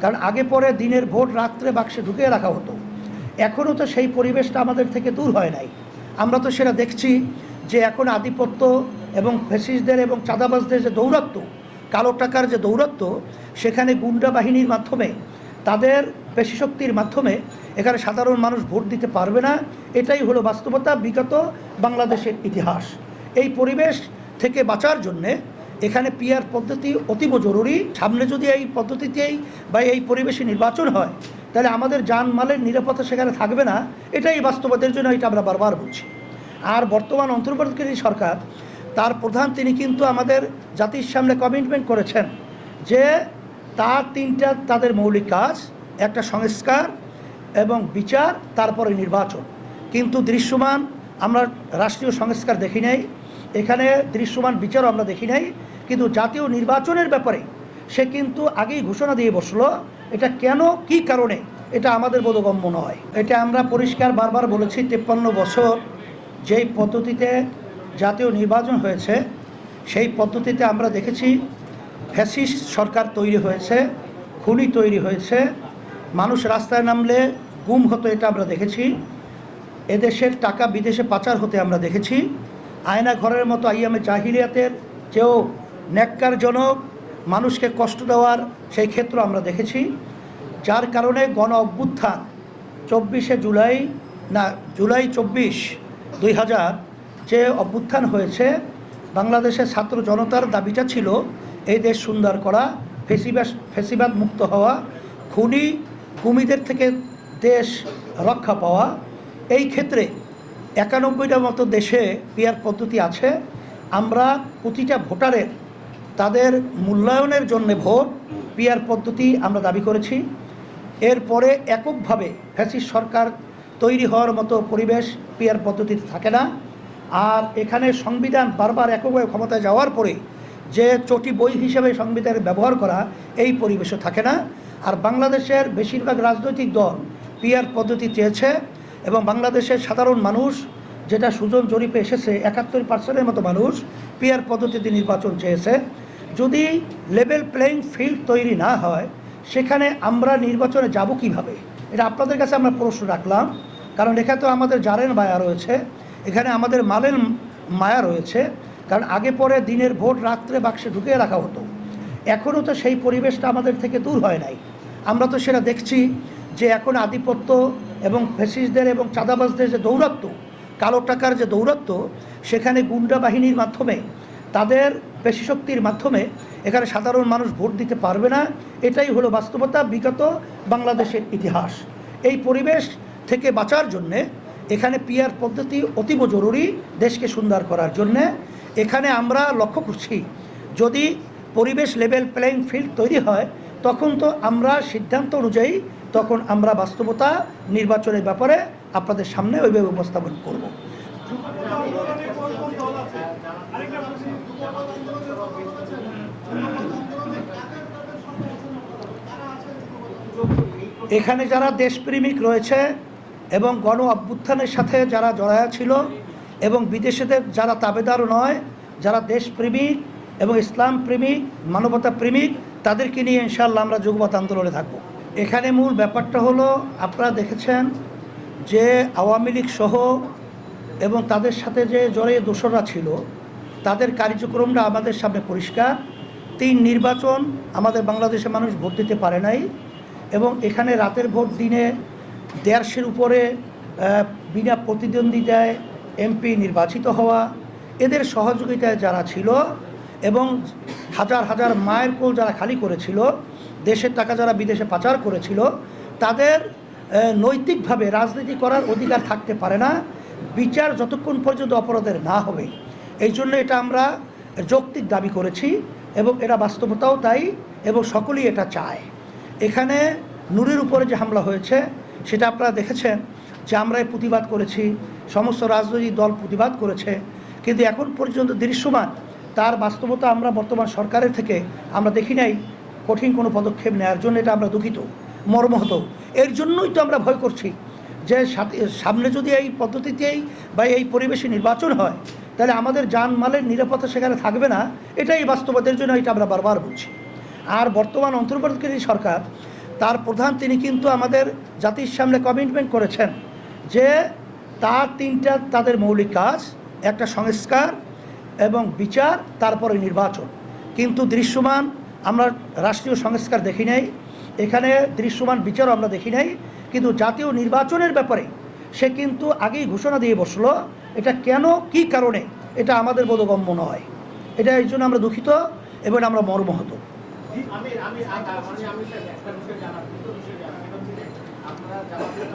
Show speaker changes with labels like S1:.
S1: কারণ আগে পরে দিনের ভোট রাত্রে বাক্সে ঢুকিয়ে রাখা হতো। এখনও তো সেই পরিবেশটা আমাদের থেকে দূর হয় নাই। আমরা তো সেটা দেখছি যে এখন আধিপত্য এবং ফেসিসদের এবং চাঁদাবাজদের যে দৌরাত্ম, কালো টাকার যে দৌরাত্ম, সেখানে গুন্ডা বাহিনীর মাধ্যমে, তাদের পেশিশক্তির মাধ্যমে এখানে সাধারণ মানুষ ভোট দিতে পারবে না। এটাই হলো বাস্তবতা, বিগত বাংলাদেশের ইতিহাস। এই পরিবেশ থেকে বাঁচার জন্যে এখানে পিয়ার পদ্ধতি অতীব জরুরি। সামনে যদি এই পদ্ধতিতেই বা এই পরিবেশে নির্বাচন হয়, তাহলে আমাদের জানমালের নিরাপত্তা সেখানে থাকবে না। এটাই বাস্তবতার জন্য এটা আমরা বারবার বলছি। আর বর্তমান অন্তর্বর্তীকালীন সরকার, তার প্রধান তিনি কিন্তু আমাদের জাতির সামনে কমিটমেন্ট করেছেন যে তার তিনটা তাদের মৌলিক কাজ, একটা সংস্কার এবং বিচার, তারপরে নির্বাচন। কিন্তু দৃশ্যমান আমরা রাষ্ট্রীয় সংস্কার দেখি নাই। এখানে দৃশ্যমান বিচারও আমরা দেখি নাই। কিন্তু জাতীয় নির্বাচনের ব্যাপারে সে কিন্তু আগেই ঘোষণা দিয়ে বসল, এটা কেন, কি কারণে, এটা আমাদের বোধগম্য নয়। এটা আমরা পরিষ্কার বারবার বলেছি, তেপ্পান্ন বছর যেই পদ্ধতিতে জাতীয় নির্বাচন হয়েছে, সেই পদ্ধতিতে আমরা দেখেছি ফ্যাসিস্ট সরকার তৈরি হয়েছে, খুনি তৈরি হয়েছে, মানুষ রাস্তায় নামলে গুম হতো এটা আমরা দেখেছি, এদেশের টাকা বিদেশে পাচার হতে আমরা দেখেছি, আয়না ঘরের মতো আইয়ামে জাহিলিয়াতের চেয়েও ন্যাক্কারজনক, মানুষকে কষ্ট দেওয়ার সেই ক্ষেত্র আমরা দেখেছি, যার কারণে গণ অভ্যুত্থান চব্বিশে জুলাই, না, জুলাই চব্বিশ দুই হাজার যে অভ্যুত্থান হয়েছে, বাংলাদেশের ছাত্র জনতার দাবিটা ছিল এই দেশ সুন্দর করা, ফেসিবাস, ফেসিবাদ মুক্ত হওয়া, খুনি, কুমিদের থেকে দেশ রক্ষা পাওয়া। এই ক্ষেত্রে একানব্বইটার মতো দেশে পিয়ার পদ্ধতি আছে। আমরা প্রতিটা ভোটারের তাদের মূল্যায়নের জন্য ভোট পিয়ার পদ্ধতি আমরা দাবি করেছি। এরপরে এককভাবে ফ্যাসিস্ট সরকার তৈরি হওয়ার মতো পরিবেশ পিয়ার পদ্ধতিতে থাকে না। আর এখানে সংবিধান বারবার এককভাবে ক্ষমতায় যাওয়ার পরে যে চটি বই হিসেবে সংবিধানের ব্যবহার করা, এই পরিবেশও থাকে না। আর বাংলাদেশের বেশিরভাগ রাজনৈতিক দল পিয়ার পদ্ধতি চেয়েছে এবং বাংলাদেশের সাধারণ মানুষ, যেটা সুজন জরিপে এসেছে, একাত্তর পার্সেন্টের মতো মানুষ পিয়ার পদ্ধতিতে নির্বাচন চেয়েছে। যদি লেভেল প্লেইং ফিল্ড তৈরি না হয়, সেখানে আমরা নির্বাচনে যাব কীভাবে? এটা আপনাদের কাছে আমরা প্রশ্ন রাখলাম। কারণ এখানে তো আমাদের জারেন মায়া রয়েছে, এখানে আমাদের মালের মায়া রয়েছে, কারণ আগে পরে দিনের ভোট রাত্রে বাক্সে ঢুকিয়ে রাখা হতো। এখনও তো সেই পরিবেশটা আমাদের থেকে দূর হয় নাই। আমরা তো সেটা দেখছি যে এখন আধিপত্য এবং ফেসিসদের এবং চাঁদাবাজদের যে দৌরাত্ম কালো টাকার যে দৌরাত্ম সেখানে গুন্ডা বাহিনীর মাধ্যমে তাদের পেশিশক্তির মাধ্যমে এখানে সাধারণ মানুষ ভোট দিতে পারবে না। এটাই হলো বাস্তবতা, বিগত বাংলাদেশের ইতিহাস। এই পরিবেশ থেকে বাঁচার জন্যে এখানে পিয়ার পদ্ধতি অতীব জরুরি দেশকে সুন্দর করার জন্যে। এখানে আমরা লক্ষ্য করছি, যদি পরিবেশ লেভেল প্লেইং ফিল্ড তৈরি হয়, তখন তো আমরা সিদ্ধান্ত অনুযায়ী তখন আমরা বাস্তবতা নির্বাচনের ব্যাপারে আপনাদের সামনে ওইভাবে উপস্থাপন করব। এখানে যারা দেশপ্রেমিক রয়েছে এবং গণ অভ্যুত্থানের সাথে যারা জড়ায়া ছিল এবং বিদেশিদের যারা তাবেদার নয়, যারা দেশপ্রেমিক এবং ইসলাম প্রেমিক মানবতা প্রেমিক তাদেরকে নিয়ে ইনশাল্লাহ আমরা যুগপথ আন্দোলনে থাকব। এখানে মূল ব্যাপারটা হলো, আপনারা দেখেছেন যে আওয়ামী লীগ সহ এবং তাদের সাথে যে জড়িয়ে দোসররা ছিল, তাদের কার্যক্রমটা আমাদের সামনে পরিষ্কার। তিন নির্বাচন আমাদের বাংলাদেশের মানুষ ভোট দিতে পারে নাই। এবং এখানে রাতের ভোট দিনে দেড়শের উপরে বিনা প্রতিদ্বন্দ্বিতায় এমপি নির্বাচিত হওয়া এদের সহযোগিতায় যারা ছিল এবং হাজার হাজার মায়ের কোল যারা খালি করেছিল, দেশের টাকা যারা বিদেশে পাচার করেছিল, তাদের নৈতিকভাবে রাজনীতি করার অধিকার থাকতে পারে না। বিচার যতক্ষণ পর্যন্ত অপরাধের না হবে। এই জন্য এটা আমরা যৌক্তিক দাবি করেছি এবং এটা বাস্তবতাও তাই এবং সকলেই এটা চায়। এখানে নূরের উপরে যে হামলা হয়েছে, সেটা আপনারা দেখেছেন যে আমরা প্রতিবাদ করেছি, সমস্ত রাজনৈতিক দল প্রতিবাদ করেছে। কিন্তু এখন পর্যন্ত দৃশ্যমান, তার বাস্তবতা আমরা বর্তমান সরকারের থেকে আমরা দেখি নাই, কঠিন কোনো পদক্ষেপ নেওয়ার জন্য এটা আমরা দুঃখিত, মর্মহত। এর জন্যই তো আমরা ভয় করছি যে সামনে যদি এই পদ্ধতিতেই বা এই পরিবেশে নির্বাচন হয়, তাহলে আমাদের জানমালের নিরাপত্তা সেখানে থাকবে না, এটাই বাস্তবতার জন্য এটা আমরা বারবার বলছি। আর বর্তমান অন্তর্বর্তীকালীন সরকার, তার প্রধান তিনি কিন্তু আমাদের জাতির সামনে কমিটমেন্ট করেছেন যে তার তিনটা তাদের মৌলিক কাজ, একটা সংস্কার এবং বিচার, তারপরে নির্বাচন। কিন্তু দৃশ্যমান আমরা রাষ্ট্রীয় সংস্কার দেখি নাই, এখানে দৃশ্যমান বিচারও আমরা দেখি নাই, কিন্তু জাতীয় নির্বাচনের ব্যাপারে সে কিন্তু আগেই ঘোষণা দিয়ে বসল, এটা কেন, কি কারণে, এটা আমাদের বোধগম্য নয়। এটা এই জন্য আমরা দুঃখিত এবং আমরা মর্মাহত।
S2: আমি আমি আমি একটা বিষয় জানার বিষয় জানার আপনারা জামাতের